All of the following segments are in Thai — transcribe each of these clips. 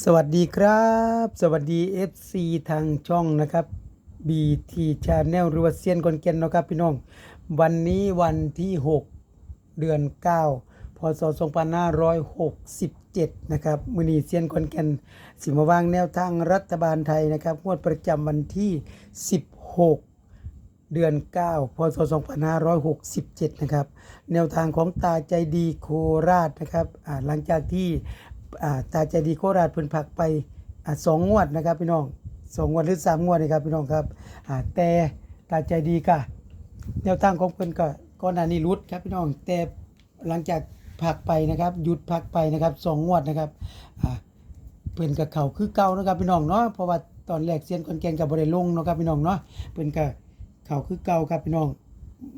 สวัสดีครับ สวัสดี FC ทางช่องนะครับ BT Channel หรือว่าเซียนคนเกนนะครับพี่น้อง วันนี้วันที่ 6 เดือน 9 พศ 2567 นะครับมือนีเซียนคนเกนสิมาวางแนวทางรัฐบาลไทยนะครับ งวดประจำวันที่ 16 เดือน 9 พศ 2567 นะครับ แนวทางของตาใจดีโคราชนะครับหลังจากที่ ตาใจดีโคราชเพิ่นผักไปอสองงวดนะครับพี่น้องสองงวดหรือสามงวดนะครับพี่น้องครับแต่ตาใจดีก็แนวทางของเพิ่นก็ก่อนหน้านี้รุดครับพี่น้องแต่หลังจากพักไปนะครับหยุดพักไปนะครับสองงวดนะครับเพิ่นกับเขาคือเก่านะครับพี่น้องเนาะเพราะว่าตอนแรกเซียนคนแกนกับบ่ได้ลงเนาะครับพี่น้องเนาะเพิ่นกับเขาคือเก่าครับพี่น้อง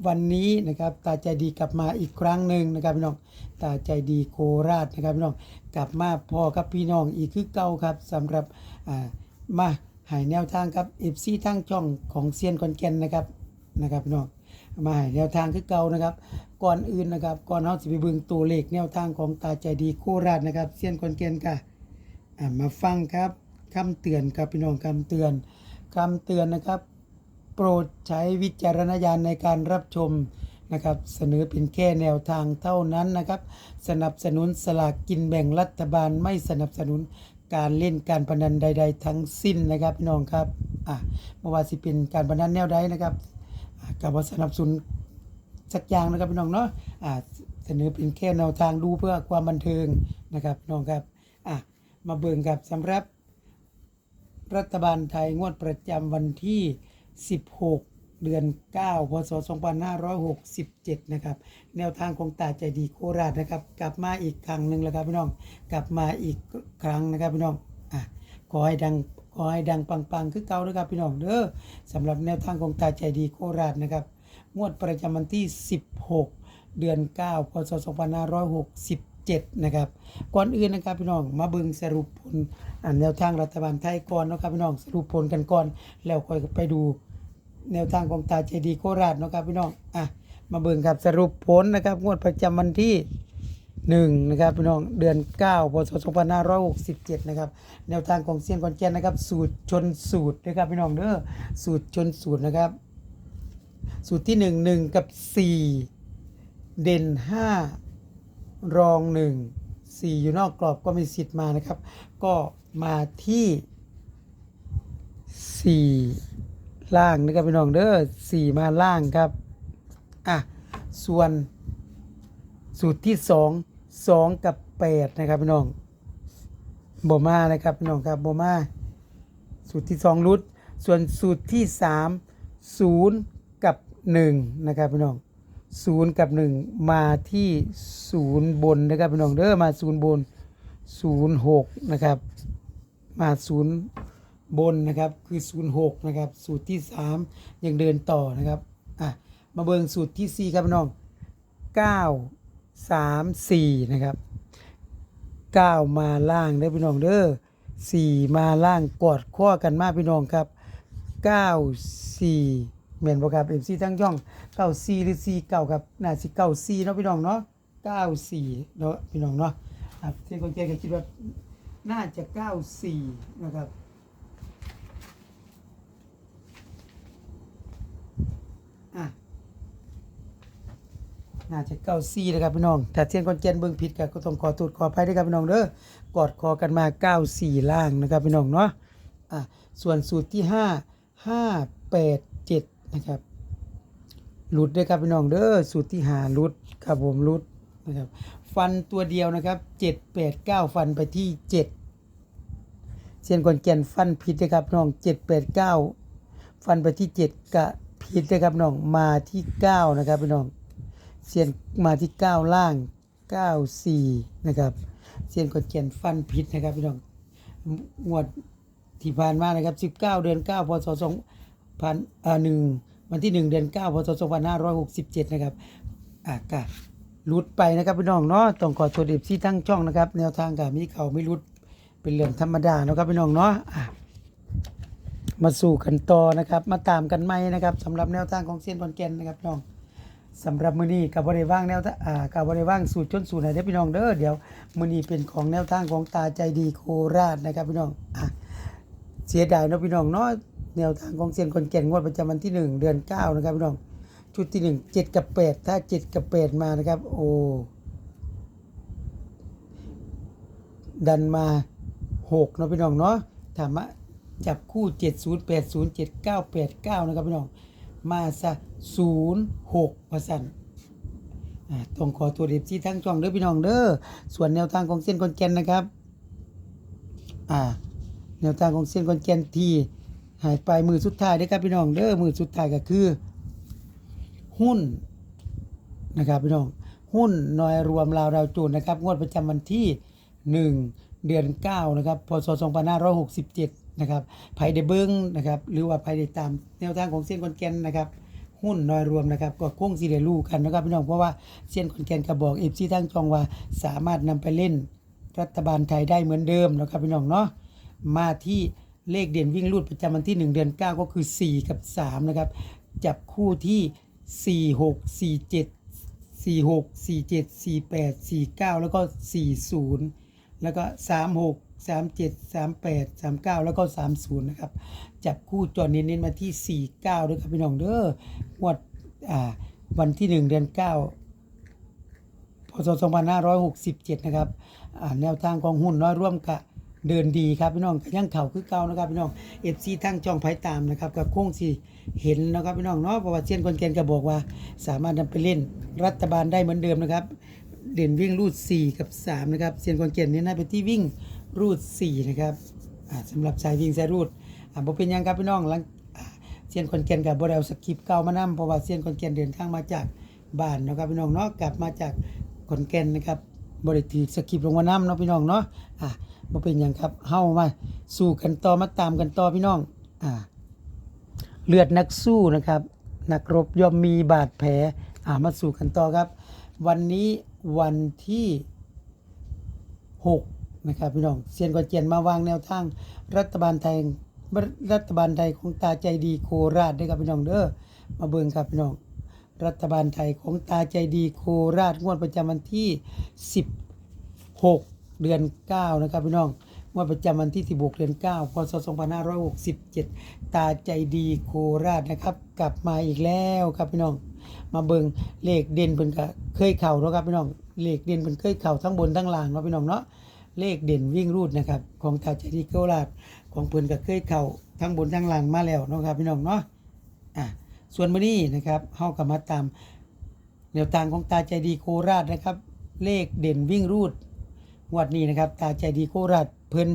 วันนี้นะครับตาใจดีกลับมาอีกครั้งหนึ่งนะครับพี่น้องตาใจดีโคราชนะครับพี่น้องกลับมาพอกับพี่น้องอีกคือเก่าครับสำหรับอ่ามาหายแนวทางครับ FC ทั้งช่องของเซียนคอนแกนนะครับนะครับพี่น้องมาให้แนวทางคือเก่านะครับ ก่อนอื่นนะครับก่อนเฮาสิไปเบิ่งตัวเลขแนวทางของตาใจดีโคราชนะครับเซียนคอนแกนค่ะมาฟังครับคำเตือนครับพี่น้องคำเตือนคำเตือนนะครับ โปรดใช้วิจารณญาณในการรับชมนะครับเสนอเป็นแค่แนวทางเท่านั้นนะครับ สนับสนุนสลากกินแบ่งรัฐบาลไม่สนับสนุนการเล่นการพนันใด ๆ ทั้งสิ้นนะครับพี่น้องครับอะไม่ว่าสิเป็นการพนันแนวใดนะครับกับว่าสนับสนุนสักอย่างนะครับพี่น้องเนาะอ่าเสนอเป็นแค่แนวทางดูเพื่อความบันเทิงนะครับพี่น้องครับอะมาเบิ่งครับสำหรับรัฐบาลไทยงวดประจำวันที่ 16 เดือน 9 พศ 2567 นะครับ แนวทางของตาใจดีโคราชนะครับ กลับมาอีกครั้งหนึ่งแล้วครับพี่น้อง กลับมาอีกครั้งนะครับพี่น้องอะขอให้ดังขอให้ดังปังๆ คือเก่านะครับพี่น้องเด้อสำหรับแนวทางของตาใจดีโคราชนะครับ งวดประจำวันที่ 16 เดือน 9 พศ 2567 นะครับก่อนอื่นนะครับพี่น้องมาเบิ่งสรุปผลแนวทางรัฐบาลไทยก่อนนะครับพี่น้องสรุปผลกันก่อนแล้วค่อยไปดูแนวทางของตาเจดีโคราชนะครับพี่น้องอะมาเบิ่งครับสรุปผลนะครับงวดประจำวันที่1นะครับพี่น้องเดือน9พศ2567นะครับแนวทางของเซียนคอนแกนนะครับสูตรชนสูตรนะครับพี่น้องเด้อสูตรชนสูตรนะครับ สูตรที่หนึ่งหนึ่งกับสี่เด่นห้า รองหนึ่งสี่อยู่นอกกรอบก็มีสิทธิ์มานะครับ ก็มาที่สี่ล่างนะครับพี่น้องเด้อสี่มาล่างครับอะส่วนสูตรที่สองสองกับแปดนะครับพี่น้องโบมานะครับพี่น้องครับโบมาสูตรที่สองรุดส่วนสูตรที่สามศูนย์กับหนึ่งนะครับพี่น้อง ศูนย์กับหนึ่งมาที่ศูนย์บนนะครับพี่น้องเด้อมาศูนย์บนศูนย์หกนะครับ มาศูนย์บนนะครับคือศูนย์หกนะครับ สูตรที่สามยังเดินต่อนะครับอะมาเบิ่งสูตรที่สี่ครับพี่น้องเก้าสามสี่นะครับเก้ามาล่างได้พี่น้องเด้อสี่มาล่างกอดข้อกันมาพี่น้องครับเก้าสี่ เมนบ่ครับเอ็มซีทั้งช่องเก้าสี่หรือสี่เก้าครับน่าสิเก้าสี่เนาะพี่น้องเนาะเก้าสี่เนาะพี่น้องเนาะครับที่คนเจก็คิดว่าน่าจะเก้าสี่นะครับอะน่าจะเก้าซี่นะครับพี่น้องถ้าเทียนคอนเจนเบิ่งผิดก็ก็ต้องขอโทษขออภัยด้วยครับพี่น้องเด้อกอดคอกันมาเก้าสี่ล่างนะครับพี่น้องเนาะอะส่วนสูตรที่ห้าห้าแปดเจ็ด นะครับหลุดด้วยครับพี่น้องเด้อสูตรที่หาหลุดครับผมหลุดนะครับ ฟันตัวเดียวนะครับเจ็ดแปดเก้าฟันไปที่เจ็ดเซียนคอนเจนฟันผิดนะครับน้องเจ็ดแปดเก้าฟันไปที่เจ็ดกะผิดนะครับน้องมาที่เก้านะครับพี่น้องเซียนมาที่9ล่าง94นะครับเซียนกดเขียนฟันพิษนะครับพี่น้องงวดที่ผ่านมานะครับ19เดือน9พศ2พันอ่าหนึ่ง วันที่ 1 เดือน9พศ2567 นะครับอะก็รุดไปนะครับพี่น้องเนาะต้องขอโทษเอฟซีทั้งช่องนะครับ แนวทางกับมีเขาไม่รุดเป็นเรื่องธรรมดานะครับพี่น้องเนาะอะมาสู่กันต่อนะครับ มาตามกันไหมนะครับสำหรับแนวทางของเซียนคอนแกนนะครับพี่น้องสำหรับมือนี้กับบริว่างแนวทางอ่ากับบริว่างสูตรชนสูตรไหนเด้พี่น้องเด้อเดี๋ยวมือนี้เป็นของแนวทางของตาใจดีโคราชนะครับพี่น้องอะเสียดายเนาะพี่น้องเนาะ แนวทางของเซียนคนแก่นงวดประจำวันที่ 1 เดือน 9 นะครับพี่น้องชุดที่ 1 7 กับ 8 ถ้า 7 กับ 8 มานะครับ โอ้ดันมา 6 เนาะพี่น้องเนาะถามว่าจับคู่ 70 80 79 89 นะครับพี่น้อง มาซะ06ว่าซั่นอ่าต้องขอตัวเด็บที่ทั้งช่องเด้อพี่น้องเด้อส่วนแนวทางของเส้นคอนแกนนะครับ อ่า แนวทางของเส้นคอนแกนที่ หายไปมือสุดท้ายเด้อครับพี่น้องเด้อมือสุดท้ายก็คือ หุ้นนะครับพี่น้องหุ้นนอยรวมลาวดาวโจนนะครับ งวดประจำวันที่ 1 เดือน 9 นะครับ พศ 2567 นะครับไผได้เบิ้งนะครับ หรือว่าไผได้ตามแนวทางของเส้นคอนแกนนะครับ หุ้นนอยรวมนะครับ ก็คงสิได้รู้กันนะครับพี่น้องเพราะว่าเส้นคอนแกนก็บอกเอฟซีทั้งจองว่าสามารถนำไปเล่นรัฐบาลไทยได้เหมือนเดิมนะครับพี่น้องเนาะมาที่ เลขเด่นวิ่งรูดประจำวันที่ 1 เดือน 9 ก็คือ 4 กับ 3 นะครับ จับคู่ที่ 4 6 4 7 4 6 4 7 4 8 4 9 แล้วก็ 40 แล้วก็ 3 6 3 7 3 8 3 9 แล้วก็ 30 นะครับ จับคู่จอเน้นๆมาที่ 49 ด้วยครับพี่น้องเด้องวดอ่าวันที่ 1 เดือน 9พศ2567 นะครับแนวทางของหุ้นน้อยร่วมกับ เดินดีครับพี่น้องยังเข่าคือเก่านะครับพี่น้อง FC ทั้งจองไผ่ตามนะครับกับโค้งสิเห็นนะครับพี่น้องเนาะเพระว่าเซียนคนเกนก็บอกว่า สามารถนำไปเล่นรัฐบาลได้เหมือนเดิมนะครับ เด่นวิ่งรูด 4 กับ 3 นะครับเซียนคนเกนเน้นให้ไปที่วิ่งรูด 4 นะครับอ่าสำหรับสายวิ่งสายรูดอ่าบ่เป็นยังครับพี่น้องหลังเซียนคนเกนกับบ่ได้เอาสคริปเก่ามานํเพราะว่าเซียนคนเกนเดินทางมาจากบ้านนะครับพี่น้องเนาะกลับมาจากขอนแก่นนะครับบริถือสกิปลงมาน้ำเนาะพี่น้องเนาะอะ บ่เป็นอย่างครับเฮามาสู้กันต่อมาตามกันต่อพี่น้องอ่าเลือดนักสู้นะครับ นักรบย่อมมีบาดแผลอ่ามาสู้กันต่อครับ วันนี้วันที่6นะครับพี่น้องเซียนกวเจียนมาวางแนวทางรัฐบาลไทยรัฐบาลไทยของตาใจดีโคราชด้วยครับพี่น้องเด้อมาเบิ่งครับพี่น้อง รัฐบาลไทยของตาใจดีโคราชงวดประจำวันที่ 16 เดือน 9 นะครับพี่น้องงวดประจำวันที่ 16 เดือน 9 พศ 2567 ตาใจดีโคราชนะครับ กลับมาอีกแล้วครับพี่น้อง มาเบิงเลขเด่นเพิ่นก็เคยเข่าเนาะครับพี่น้อง เลขเด่นเพิ่นเคยเข่าทั้งบนทั้งล่างเนาะพี่น้องเนาะ เลขเด่นวิ่งรูดนะครับของตาใจดีโคราชของเพิ่นก็เคยเข่าทั้งบนทั้งล่างมาแล้วเนาะครับพี่น้องเนาะ อะ ส่วนมื้อนี้นะครับเฮาก็มาตามแนวทางของตาใจดีโคราชนะครับ เลขเด่นวิ่งรูด งวดนี้นะครับตาใจดีโคราชเพิ่น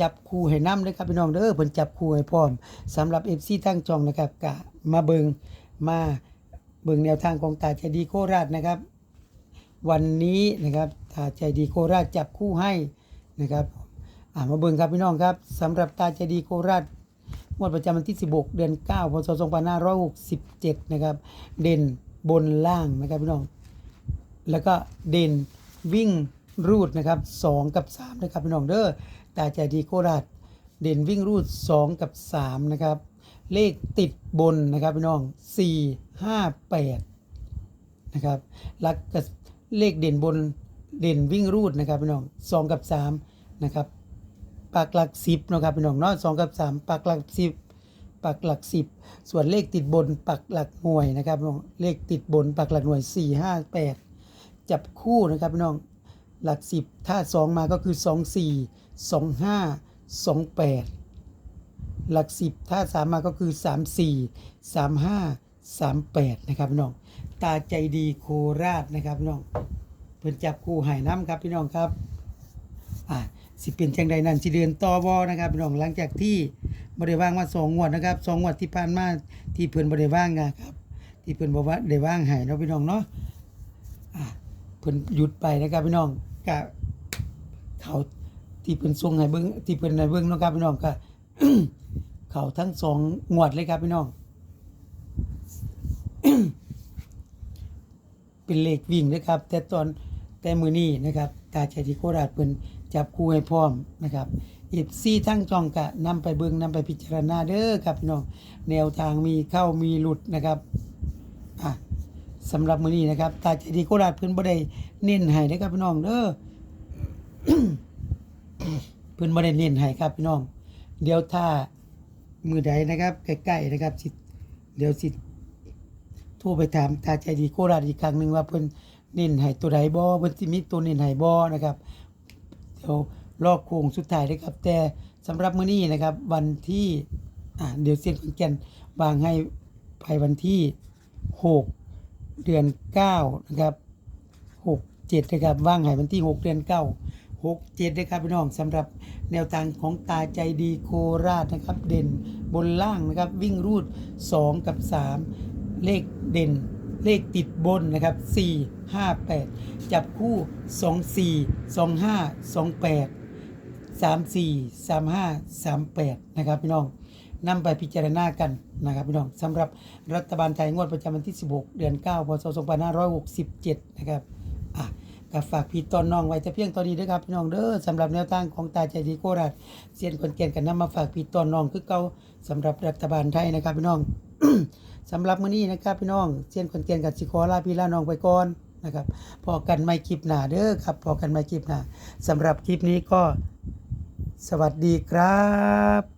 จับคู่ให้น้ำเด้อครับพี่น้องเด้อเพิ่นจับคู่ให้พร้อมสำหรับ FC ทั้งจองนะครับกะมาเบิงมาเบิงแนวทางของตาใจดีโคราชนะครับ วันนี้นะครับตาใจดีโคราชจับคู่ให้นะครับอ่ามาเบิงครับพี่น้องครับสำหรับตาใจดีโคราชงวดประจำวันที่ 16 เดือน 9 พศ 2567 นะครับ เด่นบนล่างนะครับพี่น้อง แล้วก็เด่นวิ่ง รูดนะครับ2กับ3นะครับพี่น้องเด้อตาใจดีโคราชเด่นวิ่งรูด 2 กับ 3 นะครับ เลขติดบนนะครับพี่น้อง 4 5 8 นะครับหลักกับเลขเด่นบนเด่นวิ่งรูดนะครับพี่น้อง 2 กับ 3 นะครับปักหลักสิบนะครับพี่น้องเนาะสองกับสามปักหลักสิบปักหลักสิบส่วนเลขติดบนปักหลักหน่วยนะครับพี่น้องเลขติดบนปักหลักหน่วยสี่ห้าแปดจับคู่นะครับพี่น้อง หลักสิบถ้าสองมาก็คือสองสี่สองห้าสองแปดหลักสิบถ้าสามมาก็คือสามสี่สามห้าสามแปดนะครับน้อง ตาใจดีโคราชนะครับน้องเพิ่นจับคู่หายน้ำครับพี่น้องครับอ่าสิเป็นจังใดนั่นสิเดือนต่อบอนะครับพี่น้องหลังจากที่บริว่างมาสองงวดนะครับสองงวดที่ผ่านมาที่เพื่อนบริว่างนะครับ ที่เพื่อนบอกว่าได้ว่างหายเนาะพี่น้องเนาะอ่าเพื่อนหยุดไปนะครับพี่น้อง กะเขาที่เพื่นส่งให้เบิ้งที่เพื่นให้เบิ้งเนาะครับพี่น้องก็เขาทั้งสองงวดเลยครับพี่น้องเป็นเลขวิ่งนะครับ แต่ตอนแต่มือนี้นะครับตาใจที่โคราชเพิ่นจับคู่ให้พร้อมนะครับเอฟซีทั้งจองกะนำไปเบิ่งนำไปพิจารณาเด้อครับพี่น้องแนวทางมีเข้ามีหลุดนะครับอะ สำหรับมื้อนี้นะครับ ตาใจดีโคราชเพิ่นบ่ได้เน้นให้นะครับพี่น้องเด้อเพิ่นบ่ได้เน้นให้ครับพี่น้อง เดี๋ยวถ้ามือใดนะครับใกล้ๆนะครับสิเดี๋ยวสิโทรไปถามตาใจดีโคราชอีกครั้งหนึ่งว่าเพิ่นเน้นให้ตัวใดบ่เพิ่นสิมีตัวเน้นให้บ่นะครับเดี๋ยวรอบโค้งสุดท้ายนะครับ แต่สำหรับมื้อนี้นะครับ วันที่อ่าเดี๋ยวเซียนขอนแก่นวางให้ภายวันที่6 เดือน9นะครับ6 7นะครับว่างให้วันที่6เดือน9 6 7นะครับพี่น้องสำหรับแนวทางของตาใจดีโคราชนะครับ เด่นบนล่างนะครับ วิ่งรูด 2 กับ 3 เลขเด่นเลขติดบนนะครับ4 5 8 จับคู่ 2 4 2 5 2 8 3 4 3 5 3 8 นะครับพี่น้อง นำไปพิจารณากันนะครับพี่น้องสำหรับรัฐบาลไทยงวดประจำวันที่ 16 เดือน 9 พศ 2567 นะครับอะก็ฝากพี่ตอนน้องไว้แต่เพียงตอนนี้นะครับพี่น้องเด้อสำหรับแนวทางของตาใจดีโคราชเซียนคนเก่งกันนำมาฝากพี่ตอนน้องคือเก่าสำหรับรัฐบาลไทยนะครับพี่น้องสำหรับมื้อนี้นะครับพี่น้องเซียนคนเก่งกับสิขอลาพี่ลาน้องไปก่อนนะครับพอกันไม่คลิปหน้าเด้อครับพอกันไม่คลิปหน้าสำหรับคลิปนี้ก็สวัสดีครับ